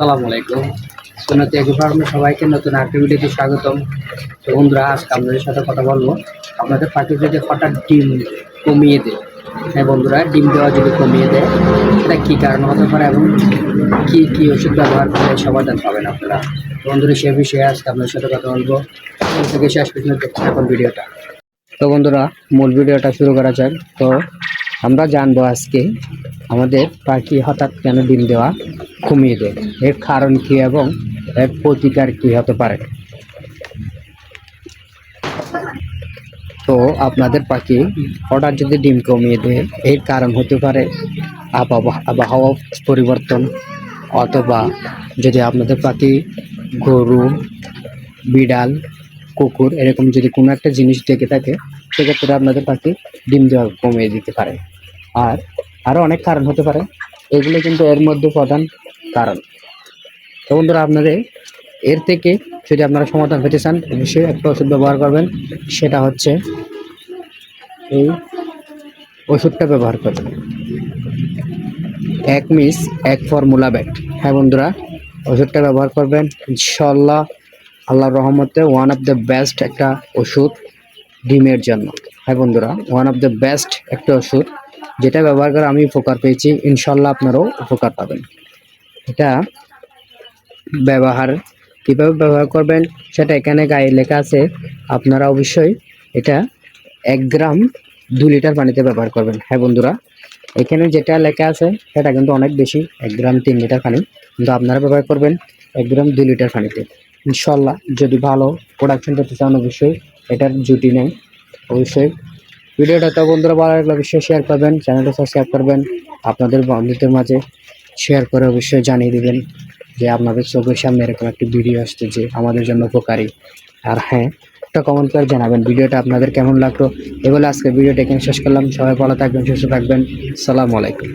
সালাম আলাইকুম। সোনাতে এগ্রো ফার্মে সবাইকে নতুন আরেকটা ভিডিওতে স্বাগতম। তো বন্ধুরা, আজকে আপনাদের সাথে কথা বলব। আপনাদের পাখি যদি হঠাৎ ডিম কমিয়ে দেয়। হ্যাঁ বন্ধুরা, ডিম দেওয়া যদি কমিয়ে দেয় সেটা কী কারণ হতে পারে এবং কী কী ওষুধ ব্যবহার করে সমাধান পাবেন আপনারা? বন্ধুরা, সে বিষয়ে আজকে আপনাদের সাথে কথা বলব। থেকে শেষ পর্যন্ত দেখতে থাকুন ভিডিওটা। তো বন্ধুরা, মূল ভিডিওটা শুরু করা যাক। তো আমরা জানব আজকে আমাদের পাখি হঠাৎ কেন ডিম দেওয়া। কমিয়ে দেয়। এর কারণ কি এবং এর প্রতিকার কি হতে পারে? তো আপনাদের পাখি হঠাৎ যদি ডিম কমিয়ে দেয়, এর কারণ হতে পারে আবহাওয়া পরিবর্তন অথবা যদি আপনাদের পাখি গরু, বিড়াল, কুকুর এরকম যদি কোনো একটা জিনিস দেখে থাকে, সেক্ষেত্রে আপনাদের পাখি ডিম দেওয়া কমিয়ে দিতে পারে। আর আরও অনেক কারণ হতে পারে। এগুলো কিন্তু এর মধ্যে প্রধান কারণ। তো বন্ধুরা, আপনাদের এর থেকে যদি আপনারা সমাধান পেতে চান, অবশ্যই একটা ওষুধ ব্যবহার করবেন। সেটা হচ্ছে এই ওষুধটা ব্যবহার করবেন। এক মিস, এক ফর্মুলা ব্যাট হ্যাঁ বন্ধুরা, ওষুধটা ব্যবহার করবেন। ইনশাল্লাহ আল্লাহর রহমতে ওয়ান অফ দ্য বেস্ট একটা ওষুধ ডিমের জন্য। হ্যাঁ বন্ধুরা ওয়ান অফ দ্য বেস্ট একটা ওষুধ। যেটা ব্যবহার করে আমি উপকার পেয়েছি। ইনশাল্লাহ আপনারাও উপকার পাবেন। এটা ব্যবহার, কীভাবে ব্যবহার করবেন সেটা এখানে গায়ে লেখা আছে। আপনারা অবশ্যই এটা এক গ্রাম দু লিটার পানিতে ব্যবহার করবেন। হ্যাঁ বন্ধুরা, এখানে যেটা লেখা আছে সেটা কিন্তু অনেক বেশি, এক গ্রাম তিন লিটার পানি। কিন্তু আপনারা ব্যবহার করবেন এক গ্রাম দু লিটার পানিতে। ইনশাল্লাহ যদি ভালো প্রোডাকশন করতে চান, অবশ্যই এটার জুটি নেই অবশ্যই ভিডিওটা তো বন্ধুরা ভালো লাগলে অবশ্যই শেয়ার করবেন চ্যানেলটা সাবস্ক্রাইব করবেন। আপনাদের বন্ধুদের মাঝে শেয়ার করে অবশ্যই জানিয়ে দেবেন যে আপনাদের চোখের সামনে এরকম একটি ভিডিও আসছে যে আমাদের জন্য উপকারী। আর হ্যাঁ একটা কমেন্ট করে জানাবেন ভিডিওটা আপনাদের কেমন লাগল। এগুলো আজকে ভিডিওটা এখানে শেষ করলাম। সবাই ভালো থাকবেন, সুস্থ থাকবেন। সালামু আলাইকুম।